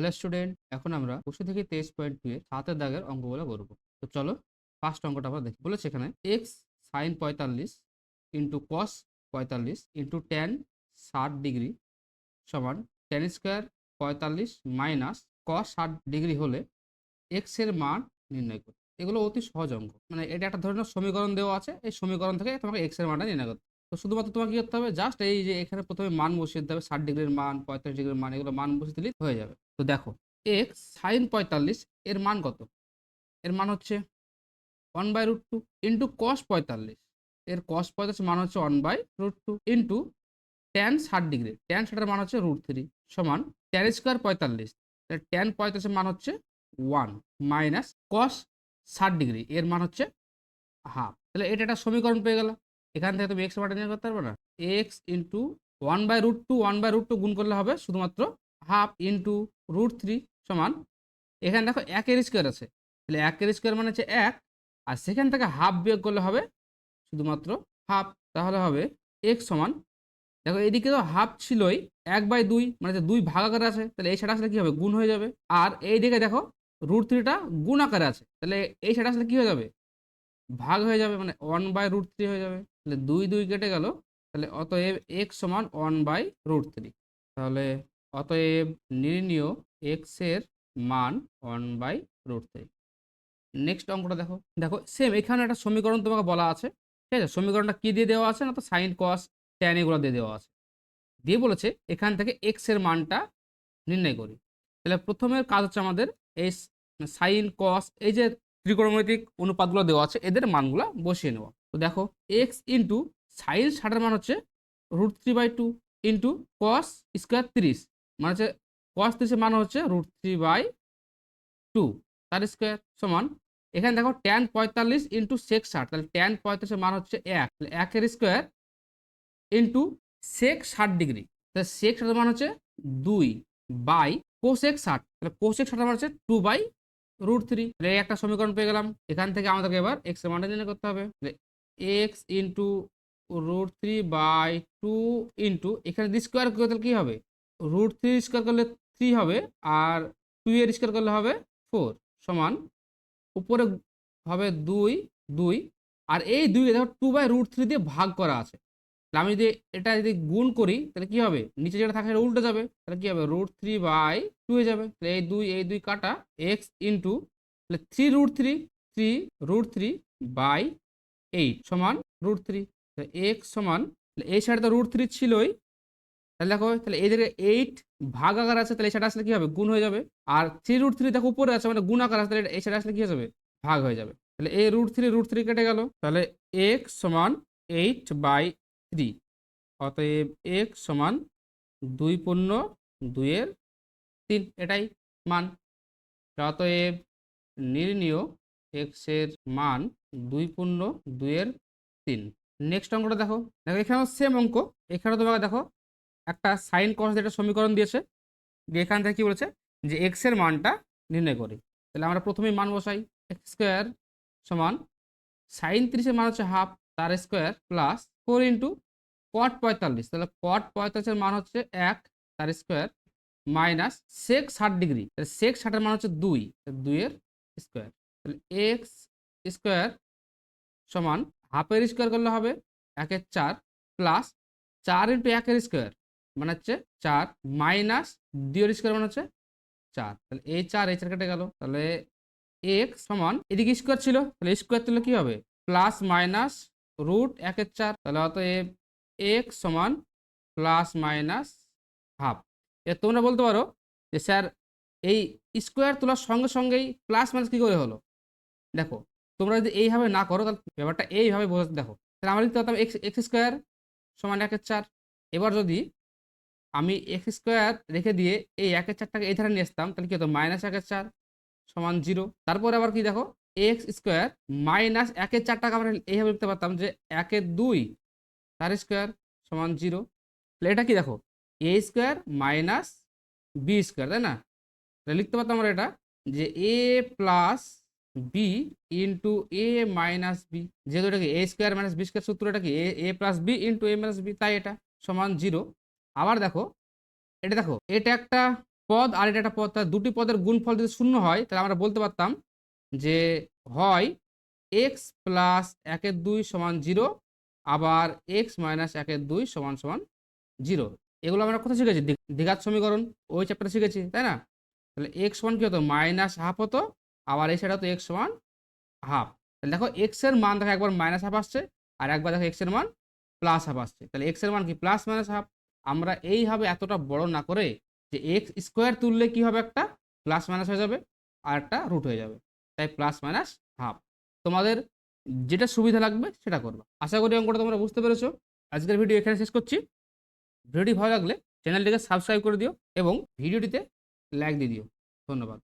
তাহলে স্টুডেন্ট এখন আমরা বসে থেকে তেইশ পয়েন্ট দুয়ে সাতের দাগের অঙ্কগুলো করব। তো চলো ফার্স্ট অঙ্কটা আমরা দেখি। বলেছে এখানে এক্স সাইন পঁয়তাল্লিশ ইন্টু কস পঁয়তাল্লিশ ইন্টু টেন ষাট ডিগ্রি সমান টেন স্কোয়ার পঁয়তাল্লিশ মাইনাস কস ষাট ডিগ্রি হলে এক্সের মান নির্ণয় করো। এগুলো অতি সহজ অঙ্ক। মানে এটা একটা ধরনের সমীকরণ দেওয়া আছে, এই সমীকরণ থেকে তোমাকে এক্সের মানটা নির্ণয় করতে তো শুধুমাত্র তোমাকে কি করতে হবে? জাস্ট এই যে এখানে প্রথমে মান বসিয়ে দিতে হবে, ষাট ডিগ্রির মান, পঁয়তাল্লিশ ডিগ্রির মান, এগুলো মান বসিয়ে দিলেই হয়ে যাবে। তো দেখো এক্স সাইন পঁয়তাল্লিশ, এর মান কত? এর মান হচ্ছে one by root two into cos পঁয়তাল্লিশ। এর কস পঁয়তাল্লিশ মান হচ্ছে one by root two into tan ষাট ডিগ্রি ট্যান ষাটের মান হচ্ছে রুট থ্রি সমান ট্যান স্কোয়ার পঁয়তাল্লিশ। ট্যান পঁয়তাল্লিশের মান হচ্ছে ওয়ান মাইনাস কস ষাট ডিগ্রি এর মান হচ্ছে হাফ তাহলে এটা একটা সমীকরণ পেয়ে গেল। এখান থেকে তুমি এক্স নিয়ে করতে পারবে না? X into one by root two one by root two গুণ করলে হবে শুধুমাত্র হাফ ইন্টু রুট থ্রি সমান, এখানে দেখো একের স্কোয়ার আছে। তাহলে একের স্কোয়ার মানে হচ্ছে এক, আর সেখান থেকে হাফ বিয়োগ করলে হবে শুধুমাত্র হাফ তাহলে হবে এক্স সমান, দেখো এদিকে তো হাফ ছিলই, এক বাই দুই মানে দুই ভাগ আকারে আছে, তাহলে এই সাইড আসলে কী হবে? গুণ হয়ে যাবে। আর এই দিকে দেখো রুট থ্রিটা গুণ আকারে আছে, তাহলে এই সাইড আসলে কী হয়ে যাবে? ভাগ হয়ে যাবে মানে ওয়ান বাই রুট থ্রি হয়ে যাবে। তাহলে দুই দুই কেটে গেল, তাহলে অতএব এক্স সমান ওয়ান বাই রুট থ্রি তাহলে অতএব নির্ণীয় এক্সের মান one by root three next অঙ্কটা দেখো। দেখো সেম এখানে একটা সমীকরণ তোমাকে বলা আছে, ঠিক আছে? সমীকরণটা কি দিয়ে দেওয়া আছে না তো সাইন কস ট্যান এগুলো দিয়ে দেওয়া আছে? দিয়ে বলেছে এখান থেকে এক্সের মানটা নির্ণয় করি। তাহলে প্রথমের কাজ হচ্ছে আমাদের এই সাইন কস এই যে ত্রিকোণমিতিক অনুপাতগুলো দেওয়া আছে, এদের মানগুলো বসিয়ে নেওয়া তো দেখো এক্স ইন্টু সাইন ষাটের মান হচ্ছে root three by two into cos square তিরিশ। মানে হচ্ছে কস তিরিশের মান হচ্ছে রুট থ্রি বাই টু তার স্কোয়ার সমান। এখানে দেখো ট্যান পঁয়তাল্লিশ ইন্টু সেক ষাট, তাহলে ট্যান পঁয়তাল্লিশের মান হচ্ছে এক, তাহলে একের স্কোয়ার ইন্টু সেক ষাট ডিগ্রি তাহলে সেক ষাটের মান হচ্ছে দুই বাই কোসেক ষাট, তাহলে কোসেক ষাটের মান হচ্ছে টু বাই রুট থ্রি তাহলে একটা সমীকরণ পেয়ে গেলাম, এখান থেকে আমাদেরকে এবার এক্স মানটা নির্ণয় করতে হবে। X into root three by two into এখানে স্কোয়ার করে তাহলে কী হবে? রুট থ্রি স্কোয়ার করলে থ্রি হবে আর টু এর স্কোয়ার করলে হবে ফোর সমান উপরে হবে দুই দুই আর এই দুই দেখো টু বাই রুট থ্রি দিয়ে ভাগ করা আছে। তাহলে আমি যদি এটা যদি গুণ করি তাহলে কি হবে? নিচে যেটা থাকে সেটা উল্টে যাবে। তাহলে কি হবে? রুট থ্রি বাই টু হয়ে যাবে। তাহলে এই দুই এই দুই কাটা এক্স ইন্টু তাহলে three root three three root three by eight সমান রুট থ্রি এক্স সমান, তাহলে এই সাইডে তো রুট থ্রি ছিলই। তাহলে দেখো, তাহলে এই দিকে এইট ভাগ আকার আছে, তাহলে সাইডে আসলে কি হবে গুণ হয়ে যাবে। আর থ্রি রুট থ্রি দেখো, উপরে আছে মানে গুণ আকার আছে, তাহলে সাইডে আসলে কি হয়ে যাবে? ভাগ হয়ে যাবে। তাহলে এই রুট থ্রি রুট থ্রি কেটে গেল। তাহলে এক্স সমান এইট বাই থ্রি অতএব এক্স সমান দুই পূর্ণ দুইয়ের তিন, এটাই মান। অতএব নির্ণীয় এক্সের মান দুই পূর্ণ দুইয়ের তিন। নেক্সট অঙ্কটা দেখো। দেখো, এখানেও সেম অঙ্ক। এখানে তোমাকে দেখো একটা সাইন কস একটা সমীকরণ দিয়েছে, দিয়ে এখান থেকে কী বলেছে? যে এক্সের মানটা নির্ণয় করি। তাহলে আমরা প্রথমেই মান বসাই। এক্স স্কোয়ার সমান সাইন তিরিশের মান হচ্ছে হাফ তার square plus four into cot পঁয়তাল্লিশ। তাহলে কট পঁয়তাল্লিশের মান হচ্ছে এক, তার স্কোয়ার মাইনাস সেক ষাট ডিগ্রি তাহলে সেক ষাটের মান হচ্ছে দুই দুইয়ের স্কোয়ার তাহলে এক্স স্কোয়ার সমান হাফের স্কোয়ার করলে হবে একের চার প্লাস চার ইন্টু একের স্কোয়ার মানে হচ্ছে চার মাইনাস দুইয়ের স্কোয়ার মানে হচ্ছে চার। তাহলে এই চার এই চার কেটে গেল। তাহলে এক্স সমান এদিকে স্কোয়ার ছিল। তাহলে স্কোয়ার তুললে কি হবে? প্লাস মাইনাস রুট একের চার। তাহলে অতএব এক্স সমান প্লাস মাইনাস হাফ এ তোমরা বলতে পারো যে স্যার, এই স্কোয়ার তোলার সঙ্গে সঙ্গেই প্লাস মাইনাস কী করে হলো? দেখো, তোমরা যদি এইভাবে না করো, তাহলে ব্যাপারটা এইভাবে বোঝাতে দেখো, তাহলে আমরা লিখতে পারতাম এক্স এক্স স্কোয়ার সমান একের চার। এবার যদি আমি এক্স স্কোয়ার রেখে দিয়ে এই একের চারটাকে এই ধারে নিয়ে আসতাম, তাহলে কি হতো? মাইনাস একের চার সমান জিরো তারপরে আবার কি দেখো? এক্স স্কোয়ার মাইনাস একের চারটাকে আমরা এইভাবে লিখতে পারতাম যে একের দুই তার স্কোয়ার সমান জিরো তাহলে এটা কি দেখো? A square minus b square তাই না? তাহলে লিখতে পারতাম আমরা এটা যে a plus b into a minus b যেহেতু এটা কি a square minus b square সূত্র এটা কি a plus b into a minus b তাই এটা সমান জিরো আবার দেখো, এটা দেখো, এটা একটা পদ আর এটা একটা পদ তার দুটি পদের গুণফল যদি শূন্য হয়, তাহলে আমরা বলতে পারতাম যে হয় এক্স প্লাস একের দুই সমান জিরো আবার এক্স মাইনাস একের দুই সমান সমান জিরো এগুলো আমরা কোথায় শিখেছি? দ্বিঘাত সমীকরণ, ওই চ্যাপ্টারে শিখেছি, তাই না? তাহলে এক্স সমান কী হতো? মাইনাস হাফ হতো, আবার এই সাইড হতো এক্স সমান হাফ তাহলে দেখো এক্সের মান দেখো, একবার মাইনাস হাফ আসছে, আর একবার দেখো এক্সের মান প্লাস হাফ আসছে। তাহলে এক্সের মান কি? প্লাস মাইনাস হাফ আমরা এইভাবে এতটা বড় না করে যে এক্স স্কোয়ার তুললে কি হবে একটা? প্লাস মাইনাস হয়ে যাবে আর একটা রুট হয়ে যাবে। তাই প্লাস মাইনাস হাফ তোমাদের যেটা সুবিধা লাগবে সেটা করবে। আশা করি অঙ্কটা তোমরা বুঝতে পেরেছ। আজকের ভিডিও এখানে শেষ করছি। ভিডিওটি ভালো লাগলে চ্যানেলটিকে সাবস্ক্রাইব করে দিও এবং ভিডিওটিতে লাইক দিয়ে দিও। ধন্যবাদ।